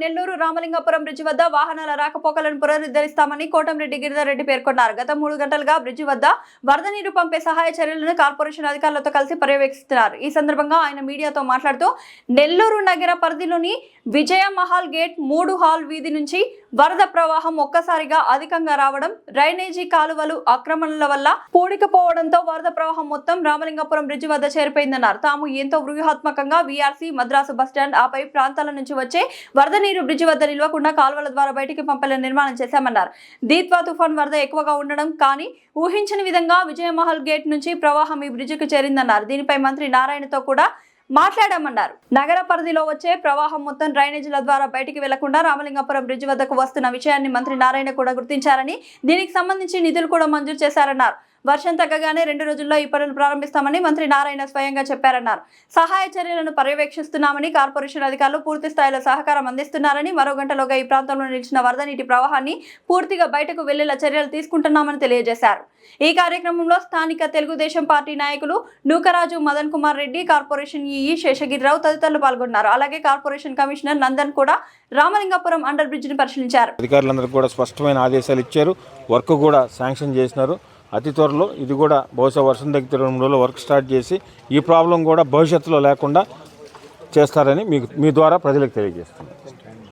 Nellore Ramalingapuram bridge వద్ద వాహనాల రాకపోకలను పునరుద్ధరిస్తామని కోటంరెడ్డి గిరిధర్ రెడ్డి పేర్కొన్నారు. గత మూడు గంటలుగా బ్రిడ్జి వద్ద వరద నీరు పంపే సహాయ చర్యలను కార్పొరేషన్ అధికారులతో కలిసి పర్యవేక్షిస్తున్నారు. ఈ సందర్భంగా ఆయన మీడియాతో మాట్లాడుతూ నెల్లూరు నగర పరిధిలోని విజయ మహల్ గేట్ మూడు హాల్ వీధి నుంచి వరద ప్రవాహం ఒక్కసారిగా అధికంగా రావడం డ్రైనేజీ కాలువలు ఆక్రమణల వల్ల పూడికపోవడంతో వరద ప్రవాహం మొత్తం రామలింగపురం బ్రిడ్జి వద్ద చేరిపోయిందన్నారు. తాము ఎంతో వ్యూహాత్మకంగా వీఆర్సీ మద్రాసు బస్టాండ్ ఆపై ప్రాంతాల నుంచి వచ్చే వరద నీరు బ్రిడ్జి వద్ద నిల్వకుండా కాలువల ద్వారా బయటికి పంపేలా నిర్మాణం చేశామన్నారు. దీత్వా తుఫాన్ వరద ఎక్కువగా ఉండడం కానీ ఊహించని విధంగా విజయమహల్ గేట్ నుంచి ప్రవాహం ఈ బ్రిడ్జికి చేరిందన్నారు. దీనిపై మంత్రి నారాయణతో కూడా మాట్లాడామన్నారు. నగర పరిధిలో వచ్చే ప్రవాహం మొత్తం డ్రైనేజీల ద్వారా బయటికి వెళ్ళకుండా రామలింగపురం బ్రిడ్జ్ వద్దకు వస్తున్న విషయాన్ని మంత్రి నారాయణ కూడా గుర్తించారని దీనికి సంబంధించి నిధులు కూడా మంజూరు చేశారన్నారు. వర్షం తగ్గగానే రెండు రోజుల్లో ఈ పనులు ప్రారంభిస్తామని మంత్రి నారాయణ స్వయంగా చెప్పారన్నారు. సహాయ చర్యలను పర్యవేక్షిస్తున్నామని కార్పొరేషన్ అధికారులు పూర్తి స్థాయిలో సహకారం అందిస్తున్నారని మరో గంటలోగా ఈ ప్రాంతంలో నిలిచిన వరద నీటి ప్రవాహాన్ని పూర్తిగా బయటకు వెళ్ళేలా చర్యలు తీసుకుంటున్నామని తెలియజేశారు. ఈ కార్యక్రమంలో స్థానిక తెలుగుదేశం పార్టీ నాయకులు నూకరాజు మదన్ కుమార్ రెడ్డి కార్పొరేషన్ ఈఈ శేషగిరిరావు తదితరులు పాల్గొన్నారు. అలాగే కార్పొరేషన్ కమిషనర్ నందన్ కూడా రామలింగపురం అండర్ బ్రిడ్జ్ని పరిశీలించారు. అధికారులందరూ కూడా స్పష్టమైన ఆదేశాలు ఇచ్చారు. వర్క్ కూడా శాంక్షన్ చేసినారు. అతి త్వరలో ఇది కూడా బహుశా వర్షం దగ్గర రెండు రోజుల్లో వర్క్ స్టార్ట్ చేసి ఈ ప్రాబ్లం కూడా భవిష్యత్తులో లేకుండా చేస్తారని మీకు మీ ద్వారా ప్రజలకు తెలియజేస్తున్నాను